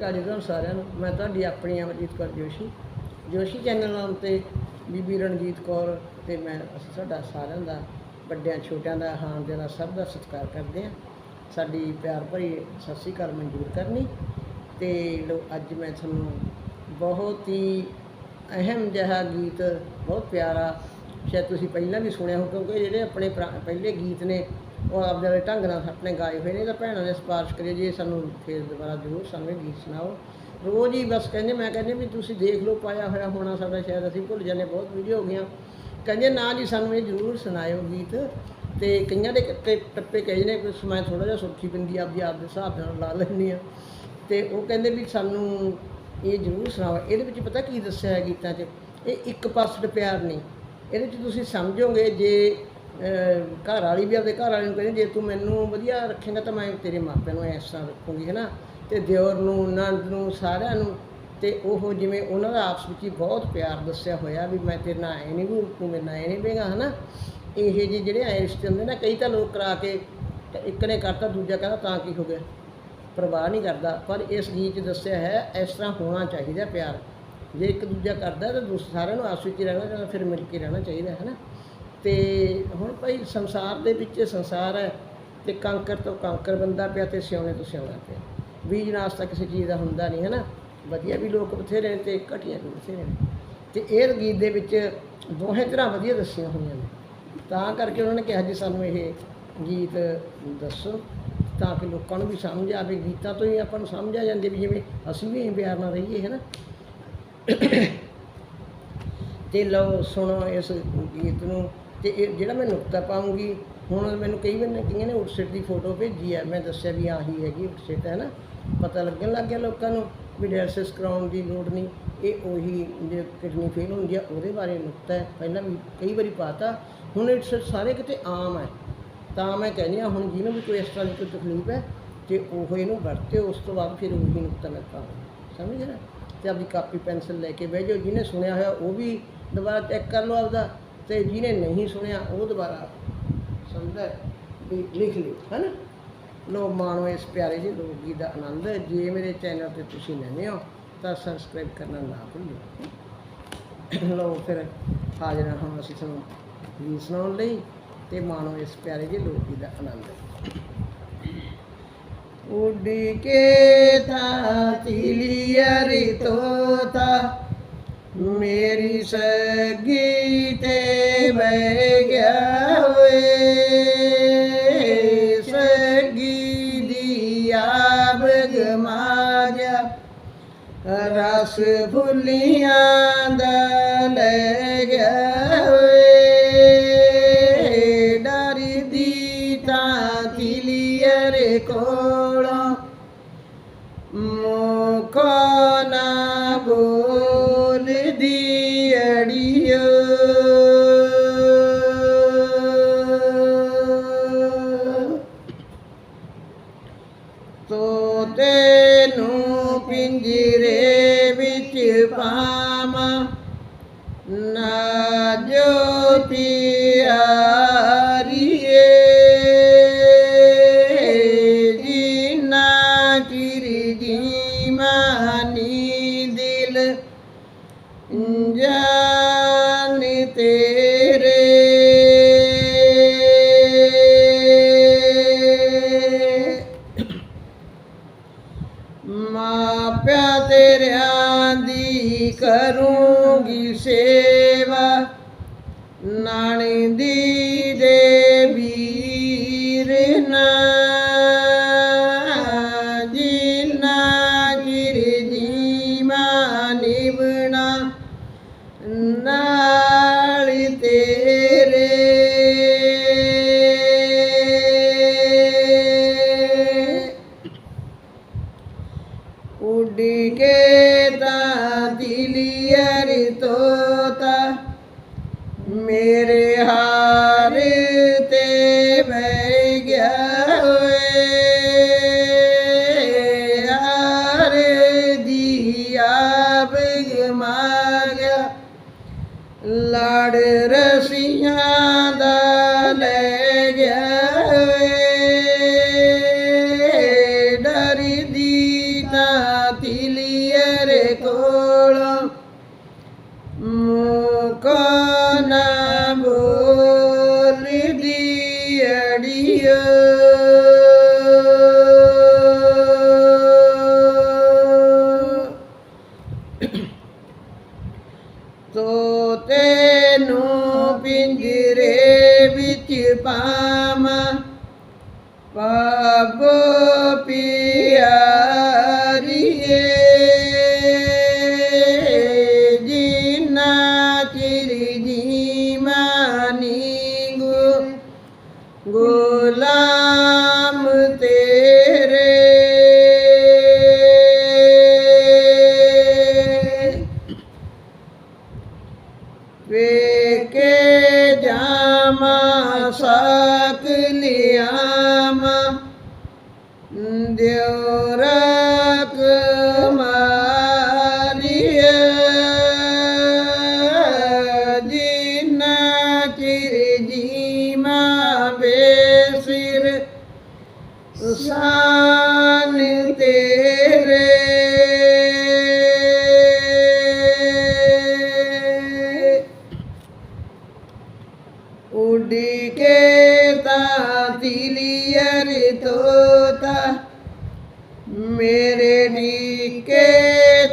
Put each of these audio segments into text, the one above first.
ਕਾਜੂਗਰ ਸਾਰਿਆਂ ਨੂੰ, ਮੈਂ ਤੁਹਾਡੀ ਆਪਣੀ ਅਮਰਜੀਤ ਕੌਰ ਜੋਸ਼ੀ। ਜੋਸ਼ੀ ਚੈਨਲ ਨਾਮ ਤੇ ਬੀਬੀ ਰਣਜੀਤ ਕੌਰ ਤੇ ਮੈਂ, ਅਸੀਂ ਤੁਹਾਡਾ ਸਾਰਿਆਂ ਦਾ, ਵੱਡਿਆਂ ਛੋਟਿਆਂ ਦਾ ਹਾਣ ਦੇ ਦਾ ਸਭ ਦਾ ਸਤਿਕਾਰ ਕਰਦੇ ਹਾਂ। ਸਾਡੀ ਪਿਆਰ ਭਰੀ ਸਤਿ ਸ੍ਰੀ ਅਕਾਲ ਮਨਜ਼ੂਰ ਕਰਨੀ। ਤੇ ਲੋ, ਅੱਜ ਮੈਂ ਤੁਹਾਨੂੰ ਬਹੁਤ ਹੀ ਅਹਿਮ ਜਿਹਾ ਗੀਤ, ਬਹੁਤ ਪਿਆਰਾ, ਸ਼ਾਇਦ ਤੁਸੀਂ ਪਹਿਲਾਂ ਵੀ ਸੁਣਿਆ ਹੋ ਕਿਉਂਕਿ ਜਿਹੜੇ ਆਪਣੇ ਪੁਰਾ- ਪਹਿਲੇ ਗੀਤ ਨੇ ਉਹ ਆਪਦੇ ਵਾਲੇ ਢੰਗ ਨਾਲ ਆਪਣੇ ਗਾਏ ਹੋਏ ਨੇ ਤਾਂ ਭੈਣਾਂ ਨੇ ਸਿਫਾਰਿਸ਼ ਕਰੀ ਜੀ ਸਾਨੂੰ ਫੇਰ ਦੁਬਾਰਾ ਜ਼ਰੂਰ ਸਾਨੂੰ ਇਹ ਗੀਤ ਸੁਣਾਓ। ਰੋਜ਼ ਹੀ ਬਸ ਕਹਿੰਦੇ, ਮੈਂ ਕਹਿੰਦੇ ਵੀ ਤੁਸੀਂ ਦੇਖ ਲਓ, ਪਾਇਆ ਹੋਇਆ ਹੋਣਾ ਸਾਡਾ ਸ਼ਾਇਦ, ਅਸੀਂ ਭੁੱਲ ਜਾਂਦੇ, ਬਹੁਤ ਵੀਡੀਓ ਹੋ ਗਈਆਂ। ਕਹਿੰਦੇ, ਨਾ ਜੀ, ਸਾਨੂੰ ਇਹ ਜ਼ਰੂਰ ਸੁਣਾਇਓ ਗੀਤ। ਤੇ ਕਈਆਂ ਦੇ ਕਿਤੇ ਟੱਪੇ ਕਹੇ ਨੇ ਕੁਛ ਮੈਂ ਥੋੜਾ ਜਿਹਾ ਸੁਰਖੀ ਬਿੰਦੀ ਆਪਦੀ ਆਪ ਦੇ ਹਿਸਾਬ ਨਾਲ ਲਾ ਲੈਂਦੀ ਆ ਤੇ ਉਹ ਕਹਿੰਦੇ ਵੀ ਸਾਨੂੰ ਇਹ ਜ਼ਰੂਰ ਸੁਣਾਓ। ਇਹਦੇ ਵਿੱਚ ਪਤਾ ਕੀ ਦੱਸਿਆ ਹੈ ਗੀਤਾਂ 'ਚ? ਇਹ ਇੱਕ ਪਾਸਡ ਪਿਆਰ ਨਹੀਂ। ਇਹਦੇ 'ਚ ਤੁਸੀਂ ਸਮਝੋਗੇ, ਜੇ ਘਰ ਵਾਲੀ ਵੀ ਆਪਦੇ ਘਰ ਵਾਲੇ ਨੂੰ ਕਹਿੰਦੀ, ਜੇ ਤੂੰ ਮੈਨੂੰ ਵਧੀਆ ਰੱਖੇਂਗਾ ਤਾਂ ਮੈਂ ਤੇਰੇ ਮਾਪਿਆਂ ਨੂੰ ਇਸ ਤਰ੍ਹਾਂ ਰੱਖੂੰਗੀ ਹੈ ਨਾ ਤੇ ਦਿਓਰ ਨੂੰ, ਨੰਦ ਨੂੰ, ਸਾਰਿਆਂ ਨੂੰ, ਤੇ ਉਹ ਜਿਵੇਂ ਉਹਨਾਂ ਦਾ ਆਪਸ ਵਿੱਚ ਹੀ ਬਹੁਤ ਪਿਆਰ ਦੱਸਿਆ ਹੋਇਆ ਵੀ ਮੈਂ ਤੇਰੇ ਨਾਲ ਐ ਨਹੀਂ ਵੀ, ਤੂੰ ਮੇਰੇ ਨਾਲ ਐ ਨਹੀਂ ਬੇਗਾ ਹਨਾ? ਇਹ ਜਿਹੇ ਜਿਹੜੇ ਐ ਰਿਸ਼ਤੇ ਹੁੰਦੇ ਨਾ, ਕਈ ਤਾਂ ਲੋਕ ਕਰਾ ਕੇ ਇੱਕ ਨੇ ਕਰਤਾ, ਦੂਜਾ ਕਹਿੰਦਾ ਤਾਂ ਕੀ ਹੋ ਗਿਆ? ਪਰਵਾਹ ਨਹੀਂ ਕਰਦਾ, ਪਰ ਇਸ ਗੀਤ 'ਚ ਦੱਸਿਆ ਹੈ, ਇਸ ਤਰ੍ਹਾਂ ਹੋਣਾ ਚਾਹੀਦਾ ਪਿਆਰ। ਜੇ ਇੱਕ ਦੂਜਾ ਕਰਦਾ ਤਾਂ ਦੂਸਰੇ ਸਾਰਿਆਂ ਨੂੰ ਆਪਸ ਵਿੱਚ ਹੀ ਰਹਿਣਾ ਚਾਹੀਦਾ, ਫਿਰ ਮਿਲ ਕੇ ਰਹਿਣਾ ਚਾਹੀਦਾ ਹੈ ਨਾ ਤੇ ਹੁਣ ਭਾਈ ਸੰਸਾਰ ਦੇ ਵਿੱਚ ਸੰਸਾਰ ਹੈ ਤੇ ਕੰਕਰ ਤੋਂ ਕੰਕਰ ਬੰਦਾ ਪਿਆ ਤੇ ਸਿਉਣੇ ਤੋਂ ਸਿਉਣਾ ਪਿਆ। ਬੀਜ ਨਾਸਤਾ ਕਿਸੇ ਚੀਜ਼ ਦਾ ਹੁੰਦਾ ਨਹੀਂ ਹੈ ਨਾ ਵਧੀਆ ਵੀ ਲੋਕ ਬਥੇਰੇ ਨੇ ਤੇ ਘਟੀਆਂ ਵੀ ਬਥੇਰੇ ਨੇ। ਤੇ ਇਹ ਗੀਤ ਦੇ ਵਿੱਚ ਦੋਹੇ ਤਰ੍ਹਾਂ ਵਧੀਆ ਦੱਸੀਆਂ ਹੋਈਆਂ ਨੇ। ਤਾਂ ਕਰਕੇ ਉਹਨਾਂ ਨੇ ਕਿਹਾ ਜੀ ਸਾਨੂੰ ਇਹ ਗੀਤ ਦੱਸੋ, ਤਾਂ ਕਿ ਲੋਕਾਂ ਨੂੰ ਵੀ ਸਮਝ ਆਵੇ। ਗੀਤਾਂ ਤੋਂ ਹੀ ਆਪਾਂ ਨੂੰ ਸਮਝ ਆ ਜਾਂਦੀ ਵੀ ਜਿਵੇਂ ਅਸੀਂ ਵੀ ਪਿਆਰ ਨਾਲ ਰਹੀਏ ਹੈ ਨਾ ਤੇ ਲਓ, ਸੁਣੋ ਇਸ ਗੀਤ ਨੂੰ। ਤੇ ਇਹ ਜਿਹੜਾ ਮੈਂ ਨੁਕਤਾ ਪਾਉਂਗੀ, ਹੁਣ ਮੈਨੂੰ ਕਈ ਵਾਰ ਕਈਆਂ ਨੇ ਉਟਸੈਟ ਦੀ ਫੋਟੋ ਭੇਜੀ ਹੈ ਮੈਂ ਦੱਸਿਆ ਵੀ ਆਹੀ ਹੈਗੀ ਉਟਸੈਟ ਹੈ ਨਾ? ਪਤਾ ਲੱਗਣ ਲੱਗ ਗਿਆ ਲੋਕਾਂ ਨੂੰ ਵੀ ਡਾਇਲਸਿਸ ਕਰਾਉਣ ਦੀ ਲੋੜ ਨਹੀਂ। ਇਹ ਉਹੀ ਜੇ ਕਿਡਨੀ ਫੇਲ ਹੁੰਦੀ ਆ, ਉਹਦੇ ਬਾਰੇ ਨੁਕਤਾ ਹੈ। ਪਹਿਲਾਂ ਵੀ ਕਈ ਵਾਰੀ ਪਾਤਾ, ਹੁਣ ਉਟਸੈਟ ਸਾਰੇ ਕਿਤੇ ਆਮ ਹੈ। ਤਾਂ ਮੈਂ ਕਹਿੰਦੀ ਹਾਂ, ਹੁਣ ਜਿਹਨੂੰ ਵੀ ਕੋਈ ਇਸ ਤਰ੍ਹਾਂ ਦੀ ਕੋਈ ਤਕਲੀਫ ਹੈ, ਤੇ ਉਹ ਇਹਨੂੰ ਵਰਤੇ ਉਸ ਤੋਂ ਬਾਅਦ ਫਿਰ ਉਹੀ ਨੁਕਤਾ ਮੈਂ ਪਾਵਾਂ। ਸਮਝ ਨਾ? ਤੇ ਆਪਦੀ ਕਾਪੀ ਪੈਨਸਲ ਲੈ ਕੇ ਬਹਿ ਜਾਓ, ਜਿਹਨੇ ਸੁਣਿਆ ਹੋਇਆ ਉਹ ਵੀ ਦੁਬਾਰਾ ਚੈੱਕ ਕਰ ਲਓ ਆਪਦਾ। ਤੇ ਜਿਹਨੇ ਨਹੀਂ ਸੁਣਿਆ, ਉਹ ਦੁਬਾਰਾ ਸਮਝਦਾ ਵੀ ਲਿਖ ਲਿਓ, ਹੈਨਾ? ਲੋ ਮਾਣੋ, ਇਸ ਪਿਆਰੇ ਜਿਹੇ ਲੋਕ ਗੀਤ ਦਾ ਆਨੰਦ ਜੇ ਮੇਰੇ ਚੈਨਲ ਤੇ ਤੁਸੀਂ ਨਵੇਂ ਹੋ, ਤਾਂ ਸਬਸਕ੍ਰਾਈਬ ਕਰਨਾ ਨਾ ਭੁੱਲਿਓ। ਲੋ ਫਿਰ ਹਾਜ਼ਰ ਹਾਂ ਅਸੀਂ ਤੁਹਾਨੂੰ ਗੀਤ ਸੁਣਾਉਣ ਲਈ ਤੇ ਮਾਣੋ, ਇਸ ਪਿਆਰੇ ਜਿਹੇ ਲੋਕ ਗੀਤ ਦਾ ਆਨੰਦ ਉੱਡ ਕੇ ਥਾ ਤਿਲੀਅਰੀ ਤੋਤਾ ਮੇਰੀ ਸਗੀ ਤੇ ਬਹਿ ਗਿਆ ਹੋਏ ਸਗੀ ਦੀ ਆਬ ਗਮਾ ਰਸ ਭੁੱਲੀਆਂ ਦਾ ਲੈ ਗਿਆ ਹੋਏ ਡਰਦੀ ਤਾਂ ਕਿਲੀਅਰ ਕੋਲੋਂ ਤੋਤੇ ਨੂੰ ਪਿੰਜਰੇ ਵਿੱਚ ਪਾਵਾਂ। ਨਾ ਜੋ ਪਿਆਰੀਏ ਮਾਪਿਆ ਤੇਰਿਆਂ ਦੀ ਕਰੂੰਗੀ ਸੇਵਾ ਨਾਣੀ ਦੀ ਲੜ ਰਸੀਆਂ ਤੋਤੇ ਨੂੰ ਪਿੰਜਰੇ ਵਿੱਚ ਪਾਵਾਂ। ਪਾਪ ਪਿਆਰੀਏ ਕੇ ਜਾਮਾ ਸਾਕ ਲਿਆਮਾ। ਦਿਉ ਰਕ ਮਾਰੀਏ ਜਿਨਾ ਚਿਰ ਉੱਡੀ ਕੇ ਤਾਂ ਤਿਲੀਅਰ ਤੋਤਾ। ਮੇਰੇ ਢੀਕੇ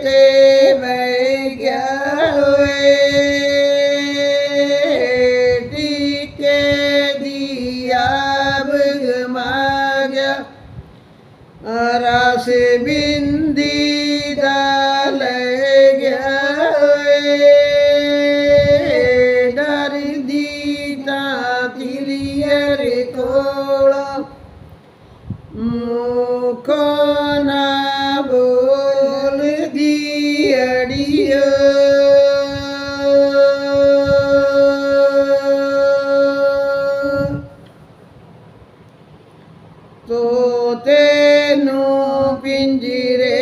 ਤੇ ਬਹਿ ਗਿਆ ਹੋਏ। ਢੀਕੇ ਦੀ ਆਬ ਗਮਾ ਕੋਲ ਮੁਖੋ ਨਾ ਬੋਲਦੀ ਅੜੀਓ ਤੋਤੇ ਨੂੰ ਪਿੰਜਰੇ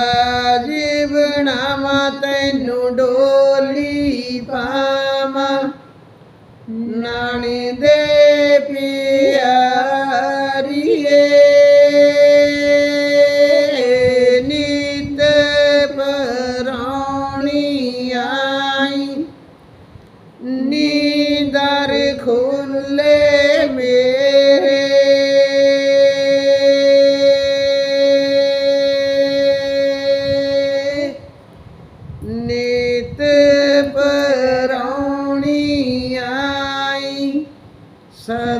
ਦਾ ਮਾ ਤੈਨੂੰ ਡੋਲੀ ਪਾਵਾਂ। ਨਾਣੀ ਦੇ ਪੀ ਨਿਤ ਪਰਾਉਣੀ ਆਈ ਸਦ